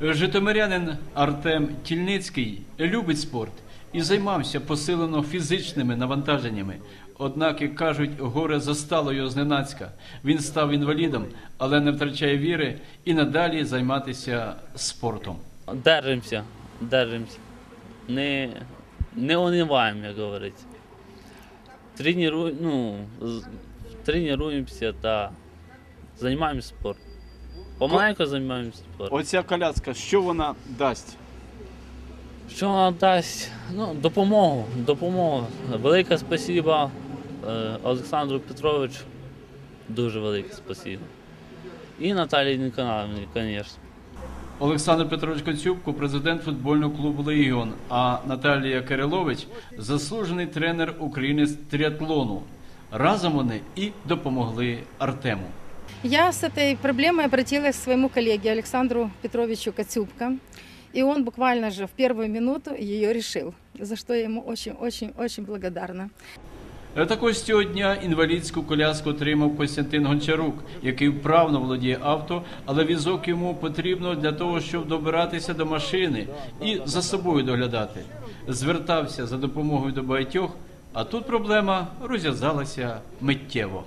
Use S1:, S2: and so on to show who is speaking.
S1: Житомирянин Артем Тільницький любить спорт і займався посилено фізичними навантаженнями. Однак, як кажуть, горе застало його зненацька. Він став інвалідом, але не втрачає віри і надалі займатися спортом.
S2: Держимося, держимося. Не, не униваємо, як говориться. Треніру, ну, тренуємося та займаємося спортом. Помаленьку займаємося спортом.
S1: Оця коляска, що вона дасть?
S2: Що вона дасть? Ну, допомогу. Допомогу. Велике спасибо е, Олександру Петровичу. Дуже велике спасибо. І Наталії Ніколаївні, звісно.
S1: Олександр Петрович Коцюбко, президент футбольного клубу Легіон, а Наталія Кирилович заслужений тренер України з тріатлону. Разом вони і допомогли Артему.
S3: Я с этой проблемой обратилась к своему коллеге Александру Петровичу Коцюбко. И он буквально же в первую минуту ее решил, за что я ему очень-очень-очень благодарна.
S1: Також цього дня інвалідську коляску отримав Костянтин Гончарук, який вправно володіє авто, але візок йому потрібно для того, щоб добиратися до машини і за собою доглядати. Звертався за допомогою до багатьох, а тут проблема розв'язалася миттєво.